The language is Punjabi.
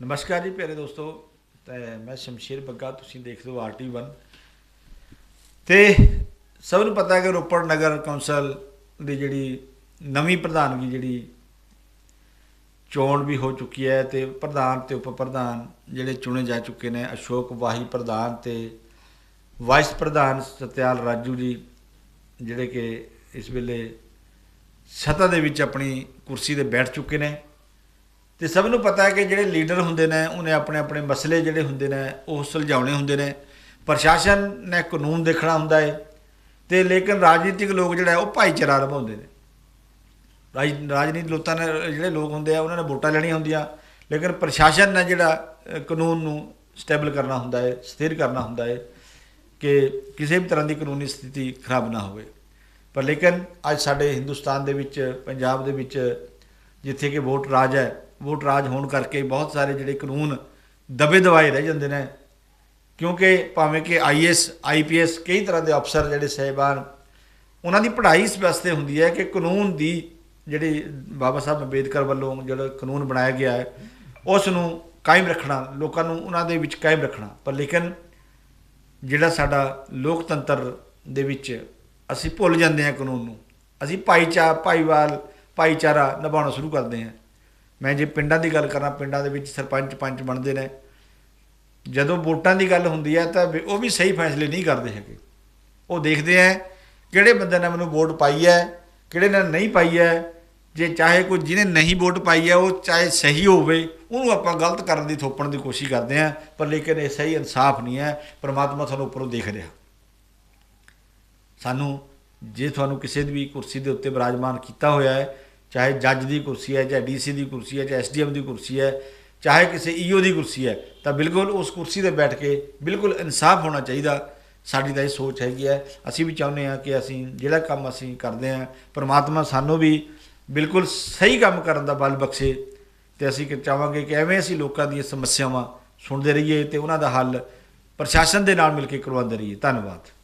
ਨਮਸਕਾਰ ਜੀ ਪਿਆਰੇ ਦੋਸਤੋ, ਤੇ ਮੈਂ ਸ਼ਮਸ਼ੀਰ ਬੱਗਾ, ਤੁਸੀਂ ਦੇਖਦੇ ਹੋ ਆਰਟੀ1 ਤੇ ਸਭ ਨੂੰ ਪਤਾ ਹੈ ਕਿ ਰੋਪੜ ਨਗਰ ਕੌਂਸਲ ਦੀ ਜਿਹੜੀ ਨਵੀਂ ਪ੍ਰਧਾਨਗੀ ਜਿਹੜੀ ਚੋਣ ਵੀ ਹੋ ਚੁੱਕੀ ਹੈ ਤੇ ਪ੍ਰਧਾਨ ਤੇ ਉਪ ਪ੍ਰਧਾਨ ਜਿਹੜੇ ਚੁਣੇ ਜਾ ਚੁੱਕੇ ਨੇ, ਅਸ਼ੋਕ ਵਾਹੀ ਪ੍ਰਧਾਨ ਤੇ ਵਾਈਸ ਪ੍ਰਧਾਨ ਸਤਿਆਲ ਰਾਜੂ ਜੀ, ਜਿਹੜੇ ਕਿ ਇਸ ਵੇਲੇ ਸੱਤਾ ਦੇ ਵਿੱਚ ਆਪਣੀ ਕੁਰਸੀ ਤੇ ਬੈਠ ਚੁੱਕੇ ਨੇ। ਤੇ ਸਭ ਨੂੰ ਪਤਾ ਹੈ ਕਿ ਜਿਹੜੇ ਲੀਡਰ ਹੁੰਦੇ ਨੇ, ਉਹਨੇ ਆਪਣੇ ਆਪਣੇ ਮਸਲੇ ਜਿਹੜੇ ਹੁੰਦੇ ਨੇ, ਉਹ ਸੁਲਝਾਉਣੇ ਹੁੰਦੇ ਨੇ। ਪ੍ਰਸ਼ਾਸਨ ਨੇ ਕਾਨੂੰਨ ਦੇਖਣਾ ਹੁੰਦਾ ਹੈ ਤੇ ਲੇਕਿਨ ਰਾਜਨੀਤਿਕ ਲੋਕ ਜਿਹੜਾ ਉਹ ਭਾਈਚਾਰਾ ਨਿਭਾਉਂਦੇ ਨੇ। ਰਾਜ, ਰਾਜਨੀਤਿਕ ਲੋਕਾਂ ਨੇ, ਜਿਹੜੇ ਲੋਕ ਹੁੰਦੇ ਆ, ਉਹਨਾਂ ਨੇ ਵੋਟਾਂ ਲੈਣੀਆਂ ਹੁੰਦੀਆਂ। ਲੇਕਿਨ ਪ੍ਰਸ਼ਾਸਨ ਨੇ ਜਿਹੜਾ ਕਾਨੂੰਨ ਨੂੰ ਸਟੇਬਲ ਕਰਨਾ ਹੁੰਦਾ ਹੈ ਸਥਿਰ ਕਰਨਾ ਹੁੰਦਾ ਹੈ ਕਿ ਕਿਸੇ ਵੀ ਤਰ੍ਹਾਂ ਦੀ ਕਾਨੂੰਨੀ ਸਥਿਤੀ ਖਰਾਬ ਨਾ ਹੋਵੇ। ਪਰ ਲੇਕਿਨ ਅੱਜ ਸਾਡੇ ਹਿੰਦੁਸਤਾਨ ਦੇ ਵਿੱਚ, ਪੰਜਾਬ ਦੇ ਵਿੱਚ, ਜਿੱਥੇ ਕਿ ਵੋਟ ਰਾਜ ਹੈ ਵੋਟ ਰਾਜ ਹੋਣ ਕਰਕੇ ਬਹੁਤ ਸਾਰੇ ਜਿਹੜੇ ਕਾਨੂੰਨ ਦਬੇ ਦਵਾਏ ਰਹਿ ਜਾਂਦੇ ਨੇ। ਕਿਉਂਕਿ ਭਾਵੇਂ ਕਿ ਆਈਐਸ ਆਈਪੀਐਸ ਕਈ ਤਰ੍ਹਾਂ ਦੇ ਅਫਸਰ ਜਿਹੜੇ ਸਹਿਬਾਨ, ਉਹਨਾਂ ਦੀ ਪੜ੍ਹਾਈ ਇਸ ਵਾਸਤੇ ਹੁੰਦੀ ਹੈ ਕਿ ਕਾਨੂੰਨ ਦੀ ਜਿਹੜੀ ਬਾਬਾ ਸਾਹਿਬ ਅੰਬੇਦਕਰ ਵੱਲੋਂ ਜਿਹੜਾ ਕਾਨੂੰਨ ਬਣਾਇਆ ਗਿਆ ਹੈ, ਉਸ ਨੂੰ ਕਾਇਮ ਰੱਖਣਾ, ਲੋਕਾਂ ਨੂੰ ਉਹਨਾਂ ਦੇ ਵਿੱਚ ਕਾਇਮ ਰੱਖਣਾ। ਪਰ ਲੇਕਿਨ ਜਿਹੜਾ ਸਾਡਾ ਲੋਕਤੰਤਰ ਦੇ ਵਿੱਚ ਅਸੀਂ ਭੁੱਲ ਜਾਂਦੇ ਹਾਂ ਕਾਨੂੰਨ ਨੂੰ, ਅਸੀਂ ਭਾਈਚਾਰ ਭਾਈਵਾਲ, ਭਾਈਚਾਰਾ ਨਿਭਾਉਣਾ ਸ਼ੁਰੂ ਕਰਦੇ ਹਾਂ। ਮੈਂ ਜੇ ਪਿੰਡਾਂ ਦੀ ਗੱਲ ਕਰਾਂ, ਪਿੰਡਾਂ ਦੇ ਵਿੱਚ ਸਰਪੰਚ ਪੰਚ ਬਣਦੇ ਨੇ, ਜਦੋਂ ਵੋਟਾਂ ਦੀ ਗੱਲ ਹੁੰਦੀ ਹੈ ਤਾਂ ਉਹ ਵੀ ਸਹੀ ਫੈਸਲੇ ਨਹੀਂ ਕਰਦੇ ਹੈਗੇ। ਉਹ ਦੇਖਦੇ ਆ ਕਿਹੜੇ ਬੰਦੇ ਨੇ ਮੈਨੂੰ ਵੋਟ ਪਾਈ ਹੈ ਕਿਹੜੇ ਨੇ ਨਹੀਂ ਪਾਈ ਹੈ ਜੇ ਚਾਹੇ ਕੋਈ ਜਿਹਨੇ ਨਹੀਂ ਵੋਟ ਪਾਈ ਹੈ ਉਹ ਚਾਹੇ ਸਹੀ ਹੋਵੇ, ਉਹਨੂੰ ਆਪਾਂ ਗਲਤ ਕਰਨ ਦੀ ਥੋਪਣ ਦੀ ਕੋਸ਼ਿਸ਼ ਕਰਦੇ ਆ ਪਰ ਲੇਕਿਨ ਇਹ ਸਹੀ ਇਨਸਾਫ ਨਹੀਂ ਹੈ ਪ੍ਰਮਾਤਮਾ ਤੁਹਾਨੂੰ ਉੱਪਰੋਂ ਦੇਖ ਰਿਹਾ। ਸਾਨੂੰ, ਜੇ ਤੁਹਾਨੂੰ ਕਿਸੇ ਦੀ ਵੀ ਕੁਰਸੀ ਦੇ ਉੱਤੇ ਬਿਰਾਜਮਾਨ ਕੀਤਾ ਹੋਇਆ ਹੈ ਚਾਹੇ ਜੱਜ ਦੀ ਕੁਰਸੀ ਹੈ, ਚਾਹੇ ਡੀਸੀ ਦੀ ਕੁਰਸੀ ਹੈ, ਚਾਹੇ ਐਸਡੀਐਮ ਦੀ ਕੁਰਸੀ ਹੈ, ਚਾਹੇ ਕਿਸੇ ਈਓ ਦੀ ਕੁਰਸੀ ਹੈ, ਤਾਂ ਬਿਲਕੁਲ ਉਸ ਕੁਰਸੀ ਤੇ ਬੈਠ ਕੇ ਬਿਲਕੁਲ ਇਨਸਾਫ ਹੋਣਾ ਚਾਹੀਦਾ। ਸਾਡੀ ਤਾਂ ਇਹ ਸੋਚ ਹੈਗੀ ਹੈ। ਅਸੀਂ ਵੀ ਚਾਹੁੰਦੇ ਹਾਂ ਕਿ ਅਸੀਂ ਜਿਹੜਾ ਕੰਮ ਅਸੀਂ ਕਰਦੇ ਹਾਂ, ਪਰਮਾਤਮਾ ਸਾਨੂੰ ਵੀ ਬਿਲਕੁਲ ਸਹੀ ਕੰਮ ਕਰਨ ਦਾ ਬਲ ਬਖਸ਼ੇ ਤੇ ਅਸੀਂ ਕਿ ਚਾਹਾਂਗੇ ਕਿ ਐਵੇਂ ਅਸੀਂ ਲੋਕਾਂ ਦੀਆਂ ਸਮੱਸਿਆਵਾਂ ਸੁਣਦੇ ਰਹੀਏ ਤੇ ਉਹਨਾਂ ਦਾ ਹੱਲ ਪ੍ਰਸ਼ਾਸਨ ਦੇ ਨਾਲ ਮਿਲ ਕੇ ਕਰਵਾਉਂਦੇ ਰਹੀਏ। ਧੰਨਵਾਦ।